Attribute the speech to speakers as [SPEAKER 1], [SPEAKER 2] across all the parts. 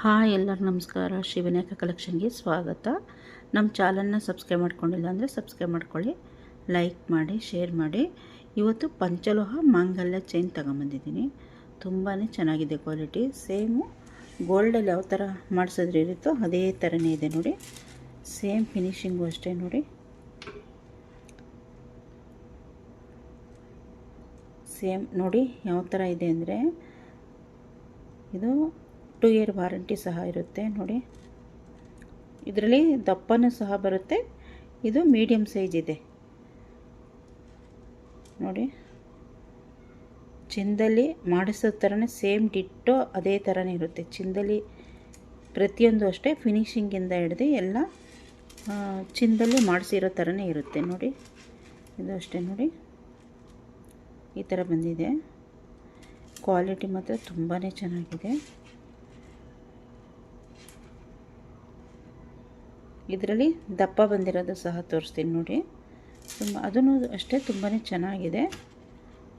[SPEAKER 1] Hi ಎಲ್ಲರಿಗೂ ನಮಸ್ಕಾರ. ಶಿವನಾಯಕ ಕಲೆಕ್ಷನ್ಗೆ ಸ್ವಾಗತ. ನಮ್ಮ ಚಾನಲ್ನ ಸಬ್ಸ್ಕ್ರೈಬ್ ಮಾಡ್ಕೊಂಡಿಲ್ಲ ಅಂದರೆ ಸಬ್ಸ್ಕ್ರೈಬ್ ಮಾಡ್ಕೊಳ್ಳಿ, ಲೈಕ್ ಮಾಡಿ, ಶೇರ್ ಮಾಡಿ. ಇವತ್ತು ಪಂಚಲೋಹ ಮಾಂಗಲ್ಯ ಚೈನ್ ತಗೊಂಬಂದಿದ್ದೀನಿ. ತುಂಬಾ ಚೆನ್ನಾಗಿದೆ ಕ್ವಾಲಿಟಿ. ಸೇಮು ಗೋಲ್ಡಲ್ಲಿ ಯಾವ ಥರ ಮಾಡಿಸಿದ್ರೆ ಇರುತ್ತೋ ಅದೇ ಥರನೇ ಇದೆ ನೋಡಿ. ಸೇಮ್ ಫಿನಿಷಿಂಗು ಅಷ್ಟೇ ನೋಡಿ. ಸೇಮ್ ನೋಡಿ ಯಾವ ಥರ ಇದೆ ಅಂದರೆ ಇದು ಟು ಇಯರ್ ವಾರಂಟಿ ಸಹ ಇರುತ್ತೆ, ನೋಡಿ. ಇದರಲ್ಲಿ ದಪ್ಪನೂ ಸಹ ಬರುತ್ತೆ, ಇದು ಮೀಡಿಯಮ್ ಸೈಜ್ ಇದೆ. ನೋಡಿ. ಚಿಂದಲ್ಲಿ ಮಾಡಿಸೋ ಥರನೇ ಸೇಮ್ ಡಿಟ್ಟೋ ಅದೇ ಥರನೇ ಇರುತ್ತೆ. ಚಿಂದಲ್ಲಿ ಪ್ರತಿಯೊಂದು ಅಷ್ಟೇ ಫಿನಿಷಿಂಗಿಂದ ಹಿಡ್ದು ಎಲ್ಲ ಚಿಂದಲ್ಲಿ ಮಾಡಿಸಿರೋ ಥರನೇ ಇರುತ್ತೆ, ನೋಡಿ. ಇದು ಅಷ್ಟೇ, ನೋಡಿ. ಈ ಥರ ಬಂದಿದೆ. ಕ್ವಾಲಿಟಿ ಮಾತ್ರ ತುಂಬಾ ಚೆನ್ನಾಗಿದೆ. ಇದರಲ್ಲಿ ದಪ್ಪ ಬಂದಿರೋದು ಸಹ ತೋರಿಸ್ತೀನಿ ನೋಡಿ. ತುಂಬ ಅದೂ ಅಷ್ಟೇ ತುಂಬಾ ಚೆನ್ನಾಗಿದೆ.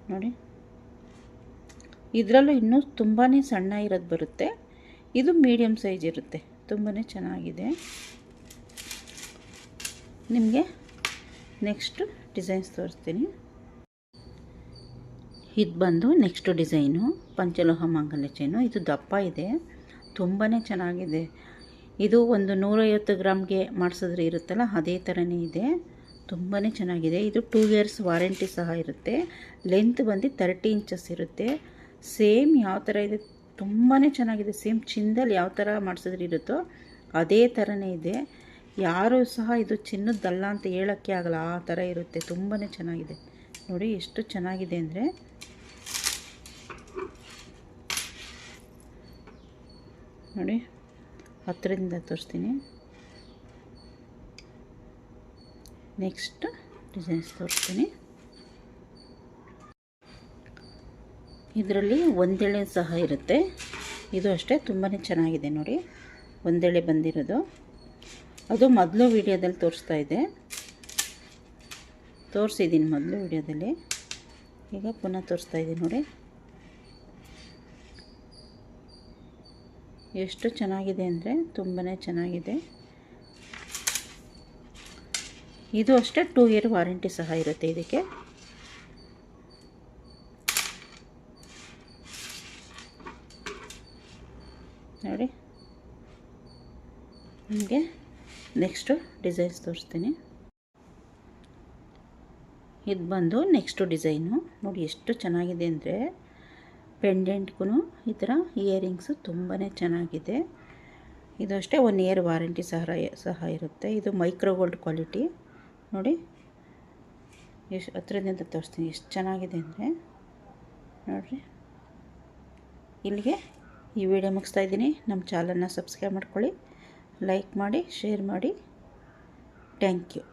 [SPEAKER 1] ನೋಡಿ. ಇದರಲ್ಲೂ ಇನ್ನೂ ತುಂಬಾ ಸಣ್ಣ ಇರೋದು ಬರುತ್ತೆ. ಇದು ಮೀಡಿಯಮ್ ಸೈಜ್ ಇರುತ್ತೆ. ತುಂಬಾ ಚೆನ್ನಾಗಿದೆ. ನಿಮಗೆ ನೆಕ್ಸ್ಟ್ ಡಿಸೈನ್ಸ್ ತೋರಿಸ್ತೀನಿ. ಇದು ಬಂದು ನೆಕ್ಸ್ಟ್ ಡಿಸೈನು. ಪಂಚಲೋಹ ಮಂಗಲ ಚೈನು. ಇದು ದಪ್ಪ ಇದೆ. ತುಂಬಾ ಚೆನ್ನಾಗಿದೆ. ಇದು ಒಂದು ನೂರೈವತ್ತು ಗ್ರಾಮ್ಗೆ ಮಾಡಿಸಿದ್ರೆ ಇರುತ್ತಲ್ಲ, ಅದೇ ಥರನೇ ಇದೆ. ತುಂಬಾ ಚೆನ್ನಾಗಿದೆ. ಇದು ಟೂ ಇಯರ್ಸ್ ವಾರಂಟಿ ಸಹ ಇರುತ್ತೆ. ಲೆಂತ್ ಬಂದು ತರ್ಟಿ ಇಂಚಸ್ ಇರುತ್ತೆ. ಸೇಮ್ ಯಾವ ಥರ ಇದೆ ತುಂಬಾ ಚೆನ್ನಾಗಿದೆ. ಸೇಮ್ ಚಿನ್ನದಲ್ಲಿ ಯಾವ ಥರ ಮಾಡಿಸಿದ್ರೆ ಇರುತ್ತೋ ಅದೇ ಥರನೇ ಇದೆ. ಯಾರೂ ಸಹ ಇದು ಚಿನ್ನದ್ದಲ್ಲ ಅಂತ ಹೇಳೋಕ್ಕೆ ಆಗಲ್ಲ, ಆ ಥರ ಇರುತ್ತೆ. ತುಂಬಾ ಚೆನ್ನಾಗಿದೆ. ನೋಡಿ ಎಷ್ಟು ಚೆನ್ನಾಗಿದೆ ಅಂದರೆ. ನೋಡಿ. ಹತ್ತಿರದಿಂದ ತೋರಿಸ್ತೀನಿ. ನೆಕ್ಸ್ಟ್ ಡಿಸೈನ್ಸ್ ತೋರಿಸ್ತೀನಿ. ಇದರಲ್ಲಿ ಒಂದೆಳೆ ಸಹ ಇರುತ್ತೆ. ಇದು ಅಷ್ಟೇ ತುಂಬಾ ಚೆನ್ನಾಗಿದೆ ನೋಡಿ. ಒಂದೆಳೆ ಬಂದಿರೋದು. ಅದು ಮೊದಲು ವೀಡಿಯೋದಲ್ಲಿ ತೋರಿಸ್ತಾ ಇದೆ. ತೋರಿಸಿದ್ದೀನಿ ಮೊದಲು ವೀಡಿಯೋದಲ್ಲಿ. ಈಗ ಪುನಃ ತೋರಿಸ್ತಾ ಇದ್ದೀನಿ ನೋಡಿ. ಎಷ್ಟು ಚೆನ್ನಾಗಿದೆ ಅಂದರೆ ತುಂಬಾ ಚೆನ್ನಾಗಿದೆ. ಇದು ಅಷ್ಟೇ ಟೂ ಇಯರ್ ವಾರಂಟಿ ಸಹ ಇರುತ್ತೆ ಇದಕ್ಕೆ. ನೋಡಿ. ನಿಮಗೆ ನೆಕ್ಸ್ಟು ಡಿಸೈನ್ಸ್ ತೋರಿಸ್ತೀನಿ. ಇದು ಬಂದು ನೆಕ್ಸ್ಟು ಡಿಸೈನು ನೋಡಿ ಎಷ್ಟು ಚೆನ್ನಾಗಿದೆ ಅಂದರೆ ಪೆಂಡೆಂಟ್ಗೂ ಈ ಥರ ಇಯರಿಂಗ್ಸು ತುಂಬಾ ಚೆನ್ನಾಗಿದೆ. ಇದು ಅಷ್ಟೇ ಒನ್ ಇಯರ್ ವಾರಂಟಿ ಸಹ ಸಹ ಇರುತ್ತೆ. ಇದು ಮೈಕ್ರೋ ಗೋಲ್ಡ್ ಕ್ವಾಲಿಟಿ. ನೋಡಿ, ಎಷ್ಟು ಹತ್ರದಿಂದ ತೋರಿಸ್ತೀನಿ, ಎಷ್ಟು ಚೆನ್ನಾಗಿದೆ ಅಂದರೆ. ನೋಡಿರಿ. ಇಲ್ಲಿಗೆ ಈ ವಿಡಿಯೋ ಮುಗಿಸ್ತಾ ಇದ್ದೀನಿ. ನಮ್ಮ ಚಾನಲ್ನ ಸಬ್ಸ್ಕ್ರೈಬ್ ಮಾಡ್ಕೊಳ್ಳಿ, ಲೈಕ್ ಮಾಡಿ, ಶೇರ್ ಮಾಡಿ. Thank you.